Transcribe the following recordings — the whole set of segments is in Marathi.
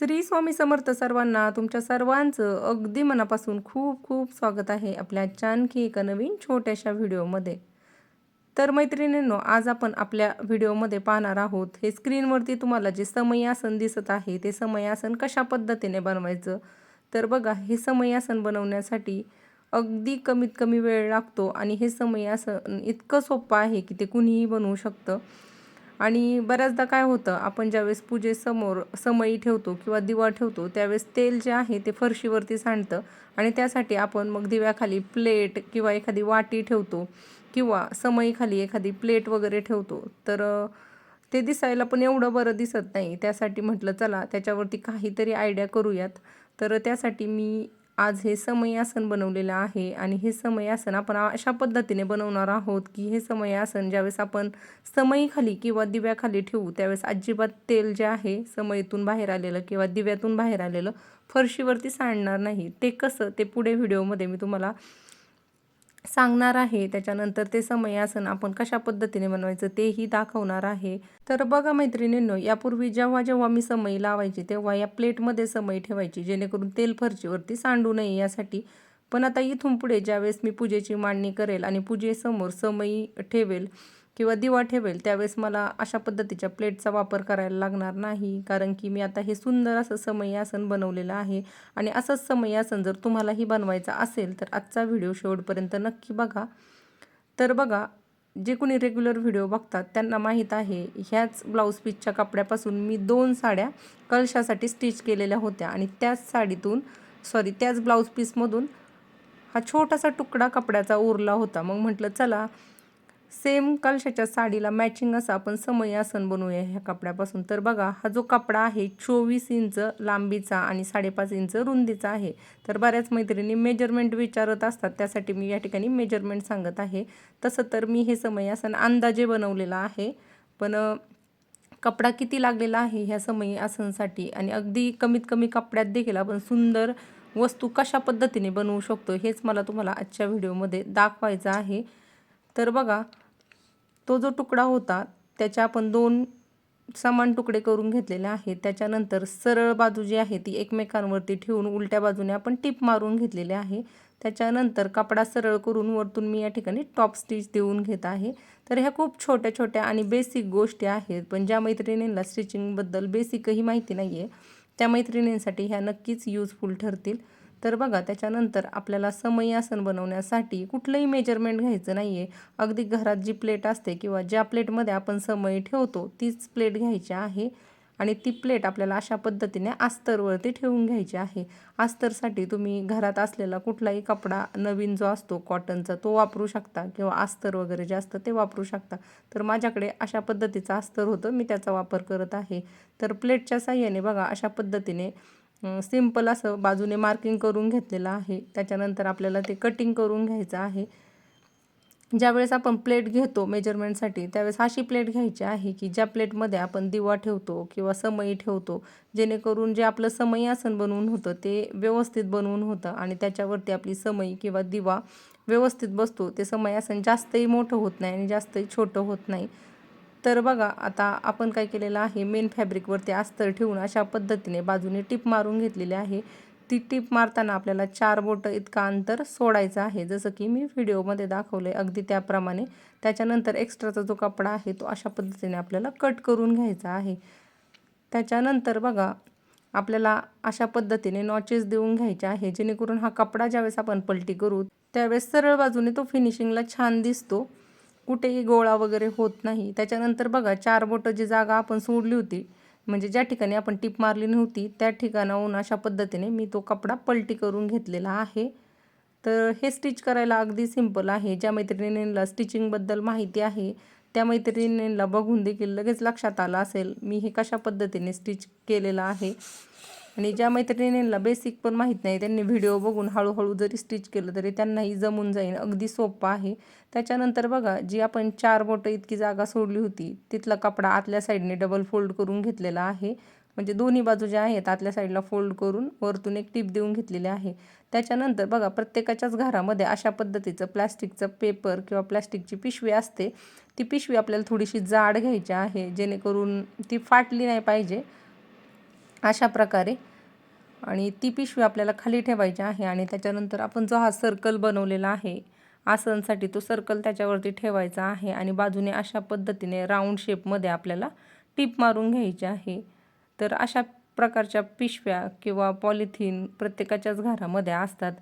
श्री स्वामी समर्थ सर्वांना तुमच्या सर्वांचं अगदी मनापासून खूप खूप स्वागत आहे आपल्या आणखी एका नवीन छोट्याशा व्हिडिओमध्ये. तर मैत्रिणींनो आज आपण आपल्या व्हिडिओमध्ये पाहणार आहोत हे स्क्रीनवरती तुम्हाला जे समयासन दिसत आहे ते समयासन कशा पद्धतीने बनवायचं? तर बघा हे समयासन बनवण्यासाठी अगदी कमीत कमी वेळ लागतो आणि हे समयासन इतकं सोपं आहे की ते कुणीही बनवू शकतं. आणि बऱ्याचदा काय होतं आपण ज्यावेळेस पूजेसमोर समई ठेवतो किंवा दिवा ठेवतो त्यावेळेस तेल जे आहे ते फरशीवरती सांडतं आणि त्यासाठी आपण मग दिव्याखाली प्लेट किंवा एखादी वाटी ठेवतो किंवा समईखाली एखादी प्लेट वगैरे ठेवतो. तर ते दिसायला पण एवढं बरं दिसत नाही. त्यासाठी म्हटलं चला त्याच्यावरती काहीतरी आयडिया करूयात. तर त्यासाठी मी आज हे समयासन बनवलेलं आहे आणि हे समयासन आपण अशा पद्धतीने बनवणार आहोत की हे समयासन ज्यावेळेस आपण समईखाली किंवा दिव्याखाली ठेवू त्यावेळेस अजिबात तेल जे आहे समईतून बाहेर आलेलं किंवा दिव्यातून बाहेर आलेलं फरशीवरती सांडणार नाही. ते कसं? ते पुढे व्हिडिओमध्ये मी तुम्हाला सांगणार आहे. त्याच्यानंतर ते समयासन आपण कशा पद्धतीने बनवायचं तेही दाखवणार आहे. तर बघा मैत्रिणींनो यापूर्वी जेव्हा जेव्हा मी समई लावायची तेव्हा या प्लेटमध्ये समई ठेवायची जेणेकरून तेल फरचीवरती सांडू नये यासाठी. पण आता इथून पुढे ज्यावेळेस मी पूजेची मांडणी करेल आणि पूजेसमोर समई ठेवेल किंवा दिवा ठेवेल त्यावेळेस मला अशा पद्धतीच्या प्लेटचा वापर करायला लागणार नाही. कारण की मी आता हे सुंदर असं समयासन बनवलेलं आहे आणि असंच समयासन जर तुम्हालाही बनवायचं असेल तर आजचा व्हिडिओ शेवटपर्यंत नक्की बघा. तर बघा जे कोणी रेग्युलर व्हिडिओ बघतात त्यांना माहीत आहे ह्याच ब्लाऊज पीसच्या कपड्यापासून मी दोन साड्या कलशासाठी स्टिच केलेल्या होत्या आणि त्याच साडीतून सॉरी त्याच ब्लाऊज पीसमधून हा छोटासा तुकडा कपड्याचा उरला होता. मग म्हटलं चला सेम कलशाच्या साडीला मॅचिंग असं आपण समयासन बनवूया ह्या कपड्यापासून. तर बघा हा जो कपडा आहे चोवीस इंच लांबीचा आणि साडेपाच इंच रुंदीचा आहे. तर बऱ्याच मैत्रिणी मेजरमेंट विचारत असतात. त्यासाठी मी या ठिकाणी मेजरमेंट सांगत आहे. तसं तर मी हे समय आसन अंदाजे बनवलेलं आहे. पण कपडा किती लागलेला आहे ह्या समय आसनसाठी? आणि अगदी कमीत कमी कपड्यात देखील आपण सुंदर वस्तू कशा पद्धतीने बनवू शकतो हेच मला तुम्हाला आजच्या व्हिडिओमध्ये दाखवायचं आहे. तर बघा तो जो तुकडा होता त्याच्या आपण दोन समान तुकडे करून घेतलेले आहेत. त्याच्यानंतर सरळ बाजू जी आहे ती एकमेकांवरती ठेवून उलट्या बाजूने आपण टिप मारून घेतलेले आहे. त्याच्यानंतर कपडा सरळ करून वरतून मी या ठिकाणी टॉप स्टिच देऊन घेत आहे. तर ह्या खूप छोट्या छोट्या आणि बेसिक गोष्टी आहेत. पण ज्या मैत्रिणींना स्टिचिंगबद्दल बेसिकही माहिती नाही आहे त्या मैत्रिणींसाठी ह्या नक्कीच यूजफुल ठरतील. तर बघा त्याच्यानंतर आपल्याला समयासन बनवण्यासाठी कुठलंही मेजरमेंट घ्यायचं नाही आहे अगदी घरात जी प्लेट असते किंवा ज्या प्लेटमध्ये आपण समयी ठेवतो तीच प्लेट घ्यायची आहे आणि ती प्लेट आपल्याला अशा पद्धतीने अस्तरवरती ठेवून घ्यायची आहे. अस्तरसाठी तुम्ही घरात असलेला कुठलाही कपडा नवीन जो असतो कॉटनचा तो वापरू शकता किंवा अस्तर वगैरे जे असतं ते वापरू शकता. तर माझ्याकडे अशा पद्धतीचं अस्तर होतं मी त्याचा वापर करत आहे. तर प्लेटच्या साह्याने बघा अशा पद्धतीने सिंपल असं बाजूने मार्किंग करून घेतलेलं आहे. त्याच्यानंतर आपल्याला ते कटिंग करून घ्यायचं आहे. ज्यावेळेस आपण प्लेट घेतो मेजरमेंटसाठी त्यावेळेस अशी प्लेट घ्यायची आहे की ज्या प्लेटमध्ये आपण दिवा ठेवतो किंवा समई ठेवतो जेणेकरून जे आपलं समयासन बनवून होतं ते व्यवस्थित बनवून होतं आणि त्याच्यावरती आपली समई किंवा दिवा व्यवस्थित बसतो. ते समयासन जास्तही मोठं होत नाही आणि जास्तही छोटं होत नाही. तर बघा आता आपण काय केलेलं आहे मेन फॅब्रिकवरती अस्तर ठेवून अशा पद्धतीने बाजूने टिप मारून घेतलेली आहे. ती टिप मारताना आपल्याला चार बोटं इतका अंतर सोडायचं आहे. जसं की मी व्हिडिओमध्ये दाखवलं आहे अगदी त्याप्रमाणे. त्याच्यानंतर एक्स्ट्राचा जो कपडा आहे तो अशा पद्धतीने आपल्याला कट करून घ्यायचा आहे. त्याच्यानंतर बघा आपल्याला अशा पद्धतीने नॉचेस देऊन घ्यायचे आहे. जेणेकरून हा कपडा ज्यावेळेस आपण पलटी करू त्यावेळेस सरळ बाजूने तो फिनिशिंगला छान दिसतो. कुठेही गोळा वगैरे होत नाही. त्याच्यानंतर बघा चार बोटं जी जागा आपण सोडली होती म्हणजे ज्या ठिकाणी आपण टिप मारली नव्हती त्या ठिकाणाहून अशा पद्धतीने मी तो कपडा पलटी करून घेतलेला आहे. तर हे स्टिच करायला अगदी सिंपल आहे. ज्या मैत्रिणींना स्टिचिंगबद्दल माहिती आहे त्या मैत्रिणींना बघून देखील लगेच लक्षात आलं असेल मी हे कशा पद्धतीने स्टिच केलेलं आहे. आणि ज्या मैत्रिणींना बेसिक पण माहीत नाही त्यांनी व्हिडिओ बघून हळूहळू जरी स्टिच केलं तरी त्यांनाही जमून जाईल अगदी सोपं आहे. त्याच्यानंतर बघा जी आपण चार बोटं इतकी जागा सोडली होती तिथला कपडा आतल्या साईडने डबल फोल्ड करून घेतलेला आहे. म्हणजे दोन्ही बाजू ज्या आहेत आतल्या साईडला फोल्ड करून वरतून एक टीप देऊन घेतलेली आहे. त्याच्यानंतर बघा प्रत्येकाच्याच घरामध्ये अशा पद्धतीचं प्लॅस्टिकचं पेपर किंवा प्लॅस्टिकची पिशवी असते. ती पिशवी आपल्याला थोडीशी जाड घ्यायची आहे जेणेकरून ती फाटली नाही पाहिजे. अशा प्रकारे. आणि ती पिशवी आपल्याला खाली ठेवायची आहे आणि त्याच्यानंतर आपण जो हा सर्कल बनवलेला आहे आसनसाठी तो सर्कल त्याच्यावरती ठेवायचा आहे आणि बाजूने अशा पद्धतीने राऊंड शेपमध्ये आपल्याला टीप मारून घ्यायची आहे. तर अशा प्रकारच्या पिशव्या किंवा पॉलिथिन प्रत्येकाच्याच घरामध्ये असतात.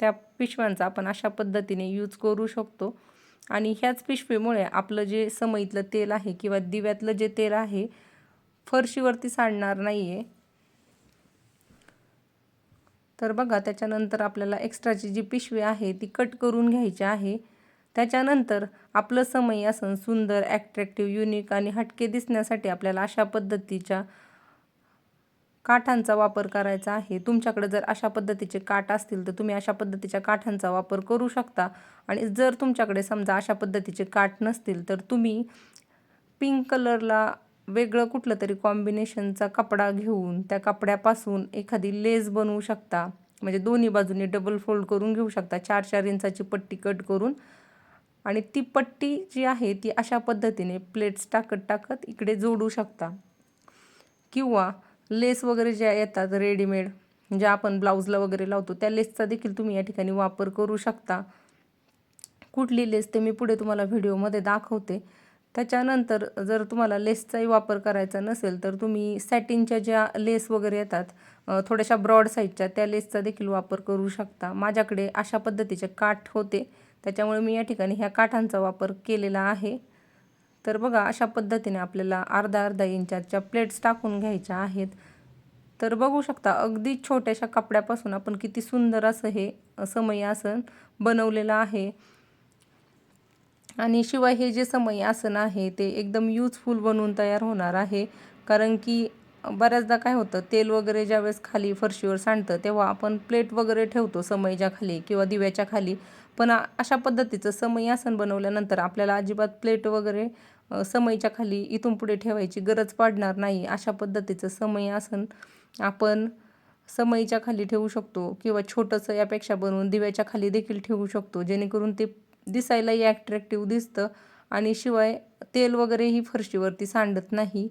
त्या पिशव्यांचा आपण अशा पद्धतीने यूज करू शकतो. आणि ह्याच पिशवीमुळे आपलं जे समईतलं तेल आहे किंवा दिव्यातलं जे तेल आहे फरशीवरती सांडणार नाही आहे तर बघा त्याच्यानंतर आपल्याला एक्स्ट्राची जी पिशवी आहे ती कट करून घ्यायची आहे. त्याच्यानंतर आपलं समय असं सुंदर ॲट्रॅक्टिव्ह युनिक आणि हटके दिसण्यासाठी आपल्याला अशा पद्धतीच्या काठांचा वापर करायचा आहे. तुमच्याकडे जर अशा पद्धतीचे काठ असतील तर तुम्ही अशा पद्धतीच्या काठांचा वापर करू शकता. आणि जर तुमच्याकडे समजा अशा पद्धतीचे काठ नसतील तर तुम्ही पिंक कलरला वेगळं कुठलं तरी कॉम्बिनेशनचा कपडा घेऊन त्या कपड्यापासून एखादी लेस बनवू शकता. म्हणजे दोन्ही बाजूनी डबल फोल्ड करून घेऊ शकता. चार चार इंचाची पट्टी कट करून. आणि ती पट्टी जी आहे ती अशा पद्धतीने प्लेट्स टाकत टाकत इकडे जोडू शकता. किंवा लेस वगैरे ज्या येतात रेडीमेड ज्या आपण ब्लाऊजला वगैरे लावतो त्या लेसचा देखील तुम्ही या ठिकाणी वापर करू शकता. कुठली लेस ते मी पुढे तुम्हाला व्हिडिओमध्ये दाखवते. त्याच्यानंतर जर तुम्हाला लेसचाही वापर करायचा नसेल तर तुम्ही सॅटिनच्या ज्या लेस वगैरे येतात थोड्याशा ब्रॉड साईजच्या त्या लेसचा देखील वापर करू शकता. माझ्याकडे अशा पद्धतीचे काठ होते. त्याच्यामुळे मी या ठिकाणी ह्या काठांचा वापर केलेला आहे. तर बघा अशा पद्धतीने आपल्याला अर्धा अर्धा इंचाच्या प्लेट्स टाकून घ्यायच्या आहेत. तर बघू शकता अगदी छोट्याशा कपड्यापासून आपण किती सुंदर असं हे समय आसन बनवलेलं आहे. आणि शिवाय हे जे समय आसन आहे ते एकदम यूजफुल बनवून तयार होणार आहे. कारण की बऱ्याचदा काय होतं तेल वगैरे ज्यावेळेस खाली फरशीवर सांडतं तेव्हा आपण प्लेट वगैरे ठेवतो समईच्या खाली किंवा दिव्याच्या खाली. पण अशा पद्धतीचं समई आसन बनवल्यानंतर आपल्याला अजिबात प्लेट वगैरे समईच्या खाली इथून पुढे ठेवायची गरज पडणार नाही. अशा पद्धतीचं समई आसन आपण समईच्या खाली ठेवू शकतो किंवा छोटंसं यापेक्षा बनवून दिव्याच्या खाली देखील ठेवू शकतो जेणेकरून ते दिसायलाही ॲट्रॅक्टिव्ह दिसतं. आणि शिवाय तेल वगैरेही फरशीवरती सांडत नाही.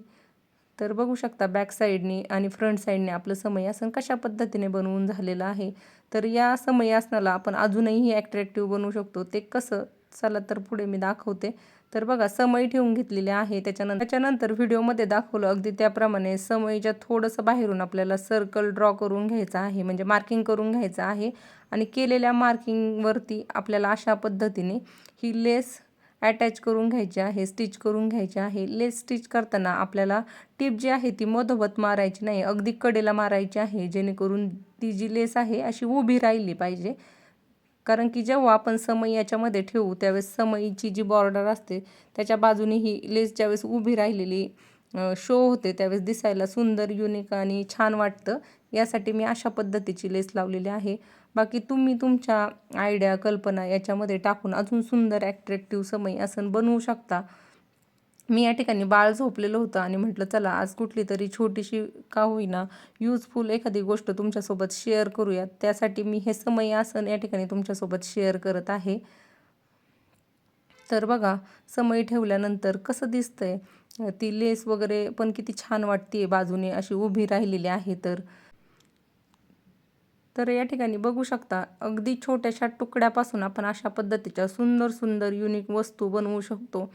तर बघू शकता बॅक साईडने आणि फ्रंट साईडने आपलं समयासन कशा पद्धतीने बनवून झालेलं आहे. तर या समयासनाला आपण अजूनही ॲट्रॅक्टिव्ह बनवू शकतो. ते कसं? चला तर पुढे मी दाखवते. तर बघा समय ठेवून घेतलेली आहे. त्याच्यानंतर त्याच्यानंतर व्हिडिओमध्ये दाखवलं. अगदी त्याप्रमाणे समयच्या थोडंसं बाहेरून आपल्याला सर्कल ड्रॉ करून घ्यायचं आहे. म्हणजे मार्किंग करून घ्यायचं आहे. आणि केलेल्या मार्किंगवरती आपल्याला अशा पद्धतीने ही लेस अटॅच करून घ्यायची आहे स्टिच करून घ्यायची आहे. लेस स्टिच करताना आपल्याला टिप जी आहे ती मधोमध मारायची नाही. अगदी कडेला मारायची आहे. जेणेकरून ती जी लेस आहे अशी उभी राहिली पाहिजे. कारण की जेव्हा आपण समई याच्यामध्ये ठेवू त्यावेळेस समईची जी बॉर्डर असते त्याच्या बाजूने ही लेस ज्यावेळेस उभी राहिलेली शो होते त्यावेळेस दिसायला सुंदर युनिक आणि छान वाटतं. यासाठी मी अशा पद्धतीची लेस लावलेली आहे. बाकी तुम्ही तुमच्या आयडिया कल्पना याच्यामध्ये टाकून अजून सुंदर ॲट्रॅक्टिव्ह समय असं बनवू शकता. मी या ठिकाणी बाळ झोपलेलं होतं आणि म्हटलं चला आज कुठली तरी छोटीशी का होईना यूजफुल एखादी गोष्ट तुमच्यासोबत शेअर करूयात त्यासाठी मी हे समय आसन या ठिकाणी तुमच्यासोबत शेअर करत आहे. तर बघा समय ठेवल्यानंतर कसं दिसतंय? ती लेस वगैरे पण किती छान वाटते बाजूने अशी उभी राहिलेली आहे तर. तर या ठिकाणी बघू शकता अगदी छोट्याशा तुकड्यापासून आपण अशा पद्धतीच्या सुंदर सुंदर युनिक वस्तू बनवू शकतो.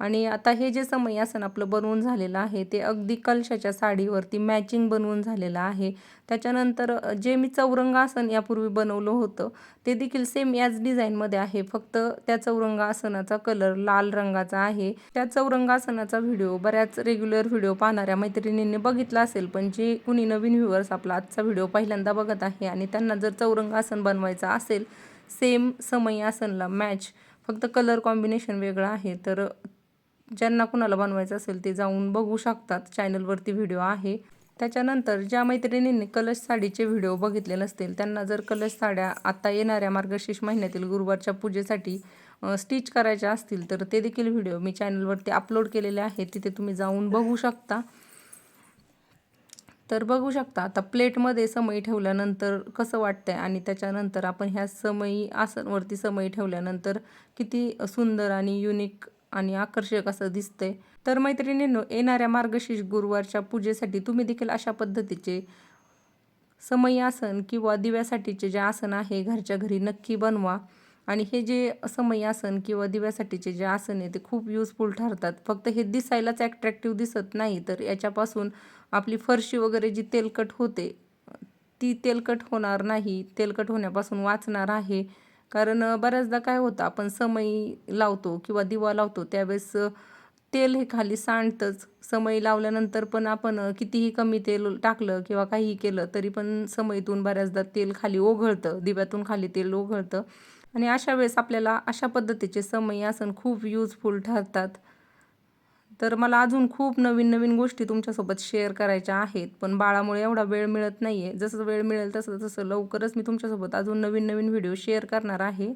आणि आता हे जे समयासन आपलं बनवून झालेलं आहे ते अगदी कलशाच्या साडीवरती मॅचिंग बनवून झालेलं आहे. त्याच्यानंतर जे मी चौरंगासन यापूर्वी बनवलं होतं ते देखील सेम याच डिझाईनमध्ये आहे. फक्त त्या चौरंगासनाचा कलर लाल रंगाचा आहे. त्या चौरंगासनाचा व्हिडिओ बऱ्याच रेग्युलर व्हिडिओ पाहणाऱ्या मैत्रिणींनी बघितला असेल पण जे कुणी नवीन व्ह्युअर्स आपला आजचा व्हिडिओ पहिल्यांदा बघत आहे आणि त्यांना जर चौरंगासन बनवायचं असेल सेम समयासनला मॅच फक्त कलर कॉम्बिनेशन वेगळं आहे तर ज्यांना कुणाला बनवायचं असेल ते जाऊन बघू शकतात. चॅनलवरती व्हिडिओ आहे. त्याच्यानंतर ज्या मैत्रिणींनी कलश साडीचे व्हिडिओ बघितले नसतील त्यांना जर कलश साड्या आता येणाऱ्या मार्गशीर्ष महिन्यातील गुरुवारच्या पूजेसाठी स्टिच करायच्या असतील तर ते देखील व्हिडिओ मी चॅनलवरती अपलोड केलेले आहेत. तिथे तुम्ही जाऊन बघू शकता. तर बघू शकता आता प्लेटमध्ये समई ठेवल्यानंतर कसं वाटतंय आणि त्याच्यानंतर आपण ह्या समई आसनवरती समई ठेवल्यानंतर किती सुंदर आणि युनिक आणि आकर्षक असं दिसतंय. तर मैत्रिणींनो येणाऱ्या मार्गशीर्ष गुरुवारच्या पूजेसाठी तुम्ही देखील अशा पद्धतीचे समयी आसन किंवा दिव्यासाठीचे जे आसन आहे घरच्या घरी नक्की बनवा. आणि हे जे समयी आसन किंवा दिव्यासाठीचे जे आसन आहे ते खूप युजफुल ठरतात. फक्त हे दिसायलाच ॲट्रॅक्टिव्ह दिसत नाही तर याच्यापासून आपली फरशी वगैरे जी तेलकट होते ती तेलकट होणार नाही. तेलकट होण्यापासून वाचणार आहे. कारण बऱ्याचदा काय होतं आपण समई लावतो किंवा दिवा लावतो त्यावेळेस तेल हे खाली सांडतंच. समई लावल्यानंतर पण आपण कितीही कमी तेल टाकलं किंवा काहीही केलं तरी पण समईतून बऱ्याचदा तेल खाली ओघळतं दिव्यातून खाली तेल ओघळतं. आणि अशा वेळेस आपल्याला अशा पद्धतीचे समई आसन खूप यूजफुल ठरतात. तर मला अजून खूप नवीन नवीन गोष्टी तुमच्यासोबत शेअर करायच्या आहेत. पण बाळामुळे एवढा वेळ मिळत नाही आहे जसं वेळ मिळेल तसं तसं लवकरच मी तुमच्यासोबत अजून नवीन नवीन व्हिडिओ शेअर करणार आहे.